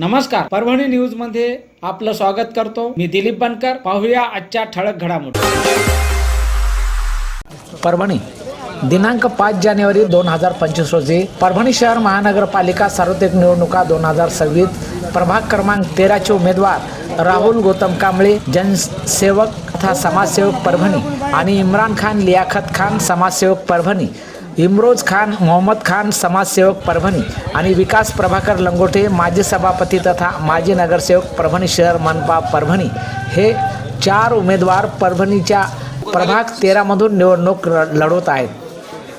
नमस्कार. परभणी न्यूजमध्ये आपलं स्वागत करतो. मी दिलीप बनकर. पाहूया आजच्या ठळक घडामोडी. परभणी. दिनांक पाच जानेवारी दोन हजार पंचवीस रोजी परभणी शहर महानगरपालिका सार्वत्रिक निवडणुका दोन हजार सव्वीस प्रभाग क्रमांक तेराचे उमेदवार राहुल गौतम कांबळे जनसेवक तथा समाजसेवक परभणी आणि इम्रान खान लियाखत खान समाजसेवक परभणी. इम्रोज खान मोहम्मद खान समाजसेवक परभणी आणि विकास प्रभाकर लंगोटे माजी सभापती तथा माजी नगरसेवक परभणी शहर मनपा परभणी हे चार उमेदवार परभणीच्या प्रभाग तेरामधून निवडणूक लढवत आहेत.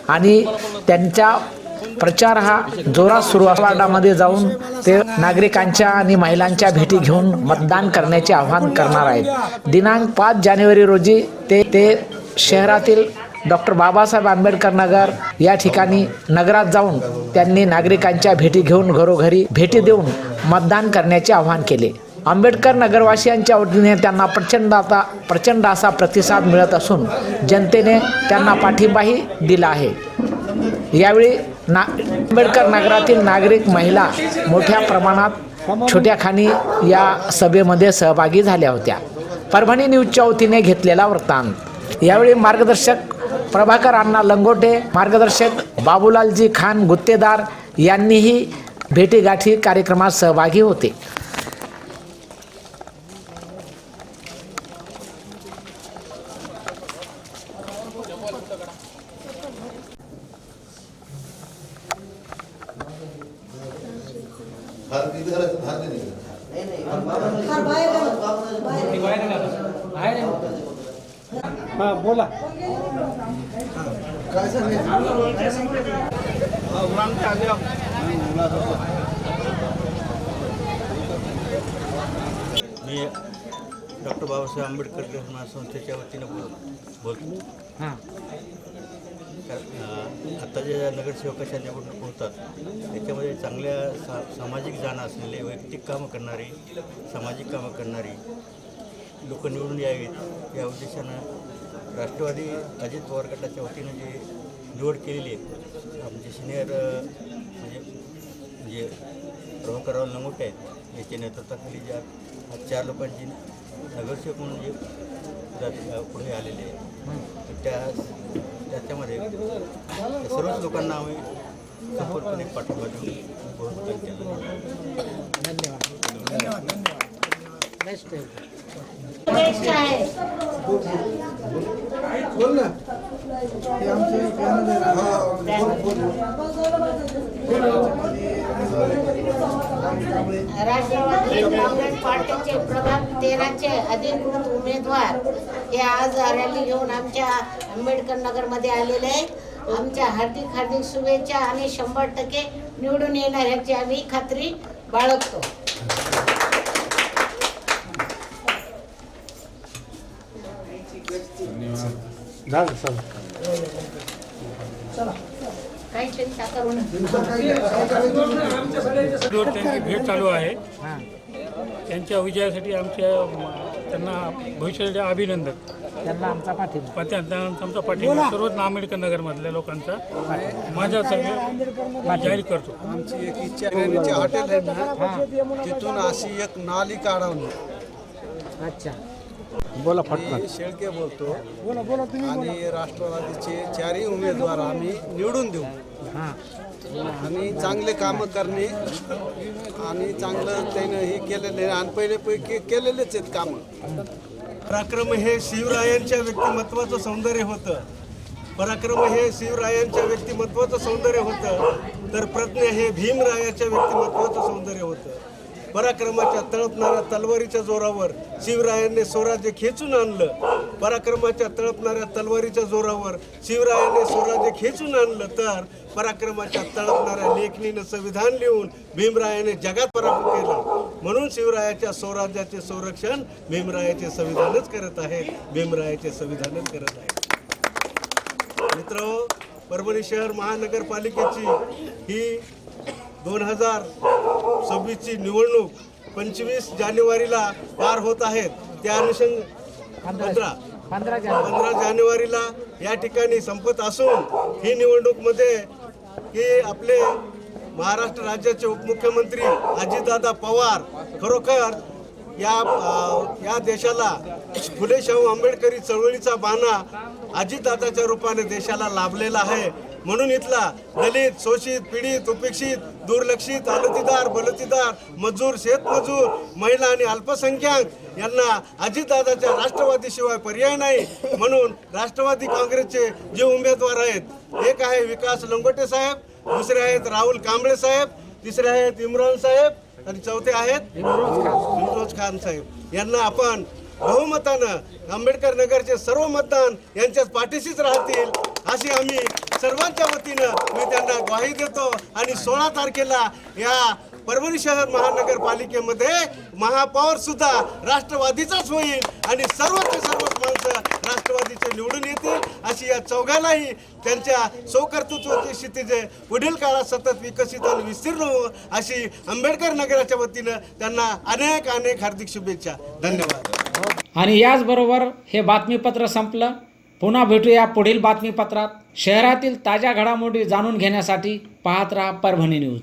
आणि त्यांचा प्रचार हा जोरात सुरू वार्डामध्ये जाऊन ते नागरिकांच्या आणि महिलांच्या भेटी घेऊन मतदान करण्याचे आवाहन करणार आहेत. दिनांक पाच जानेवारी रोजी ते ते शहरातील डॉक्टर बाबासाहेब आंबेडकर नगर या ठिकाणी नगरात जाऊन त्यांनी नागरिकांच्या भेटी घेऊन घरोघरी भेटी देऊन मतदान करण्याचे आवाहन केले. आंबेडकर नगरवासियांच्या वतीने त्यांना प्रचंड आता प्रचंड असा प्रतिसाद मिळत असून जनतेने त्यांना पाठिंबाही दिला आहे. यावेळी ना आंबेडकर नगरातील नागरिक महिला मोठ्या प्रमाणात छोट्या खाणी या सभेमध्ये सहभागी झाल्या होत्या. परभणी न्यूजच्या वतीने घेतलेला वृत्तांत. यावेळी मार्गदर्शक प्रभाकर अण्णा लंगोटे मार्गदर्शक बाबूलालजी खान गुत्तेदार यांनीही भेटीगाठी कार्यक्रमात सहभागी होते. बोला. नाही मी डॉक्टर बाबासाहेब आंबेडकर ग्रहण संस्थेच्या वतीनं बोल बोलतो. हां. आता जे नगरसेवकाच्या निवडणूक होतात त्याच्यामध्ये चांगल्या सा सामाजिक जाण असलेले वैयक्तिक कामं करणारी सामाजिक कामं करणारी लोक निवडून यावीत या उद्देशानं राष्ट्रवादी अजित पवार गटाच्या वतीनं जे निवड केलेली आहे आमचे सिनियर म्हणजे म्हणजे प्रभाकरराव लंगोटे आहेत याच्या नेतृत्वाखाली ज्या चार लोकांची नगरसेवक म्हणून जे पुढे आलेले आहे तर त्या त्याच्यामध्ये सर्वच लोकांना आम्ही संपूर्णपणे पाठिंबा देऊन धन्यवाद. केलं बोल ना. राष्ट्रवादी काँग्रेस पार्टीचे प्रभाग तेराचे अधिकृत उमेदवार हे आज रॅली घेऊन आमच्या आंबेडकर नगरमध्ये आलेले आहेत. आमच्या हार्दिक हार्दिक शुभेच्छा आणि शंभर टक्के निवडून येणार ह्याची आम्ही खात्री बाळगतो. करू रोज त्यांची भेट चालू आहे. त्यांच्या विजयासाठी आमच्या त्यांना भविष्यासाठी अभिनंदन. त्यांना आमचा पाठिंबा. पण त्यांना आमचा पाठिंबा सर्वच आंबेडकर नगरमधल्या लोकांचा माझ्यातर्फे जाहीर करतो. आमची एक इच्छा हॉटेल आहे ना तिथून अशी एक नाली काढवणे अच्छा. बोला मी शेळके बोलतो. आणि राष्ट्रवादीचे चारही उमेदवार आम्ही निवडून देऊ. हां. आणि चांगले कामं करणे आणि चांगलं त्यानं हे केलेले आणि पहिले पैकी केलेलेच आहेत कामं. पराक्रम हे शिवरायांच्या व्यक्तिमत्वाचं सौंदर्य होतं. पराक्रम हे शिवरायांच्या व्यक्तिमत्वाचं सौंदर्य होतं. तर प्रज्ञा हे भीमरायाच्या व्यक्तिमत्वाचं सौंदर्य होतं. पराक्रमाच्या तळपणाऱ्या तलवारीच्या जोरावर शिवरायांनी स्वराज्य खेचून आणलं. पराक्रमाच्या तळपणाऱ्या तलवारीच्या जोरावर शिवरायांनी स्वराज्य खेचून आणलं. तर पराक्रमाच्या तळपणाऱ्या लेखणीनं संविधान लिहून भीमरायाने जगात पराभव केला. म्हणून शिवरायाच्या स्वराज्याचे संरक्षण भीमरायाचे संविधानच करत आहे. भीमरायाचे संविधानच करत आहे. मित्र परभणी शहर महानगरपालिकेची ही दोन हजार सव्वीसची निवडणूक पंचवीस जानेवारीला पार होत आहेत त्या अनुषंग पंधरा पंधरा. जानेवारी. पंधरा जानेवारीला या ठिकाणी संपत असून ही निवडणूकमध्ये की आपले महाराष्ट्र राज्याचे उपमुख्यमंत्री अजितदादा पवार खरोखर या या देशाला फुले शाहू आंबेडकरी चळवळीचा बाणा अजितदादाच्या रूपाने देशाला लाभलेला आहे. म्हणून इथला दलित शोषित पीडित उपेक्षित दुर्लक्षित आलतीदार बलतीदार मजूर शेतमजूर महिला आणि अल्पसंख्याक यांना अजितदादाच्या राष्ट्रवादीशिवाय पर्याय नाही म्हणून राष्ट्रवादी काँग्रेसचे जे उमेदवार आहेत एक आहे विकास लंगोटे साहेब दुसरे आहेत राहुल कांबळे साहेब तिसरे आहेत इम्रान साहेब आणि चौथे आहेत इम्रोज खान साहेब. यांना आपण बहुमतानं आंबेडकर नगरचे सर्व मतदान यांच्याच पाठीशीच राहतील अशी आम्ही सर्वांच्या वतीनं मी त्यांना ग्वाही देतो. आणि सोळा तारखेला या परभणी शहर महानगरपालिकेमध्ये महापौर सुद्धा राष्ट्रवादीचाच होईल आणि सर्वच सर्वच माणसं राष्ट्रवादीचे निवडून येतील अशी या चौघालाही त्यांच्या सौकर्तृत्वाची क्षितिजे पुढील काळात सतत विकसित आणि विस्तीर्ण हो अशी आंबेडकर नगराच्या वतीनं त्यांना अनेक अनेक हार्दिक शुभेच्छा. धन्यवाद. आणि याचबरोबर हे बातमीपत्र संपलं. पुन्हा भेटूया पुढील बातमीपत्रात. शहरातील ताज्या घडामोडी जाणून घेण्यासाठी पाहत राहा परभणी न्यूज.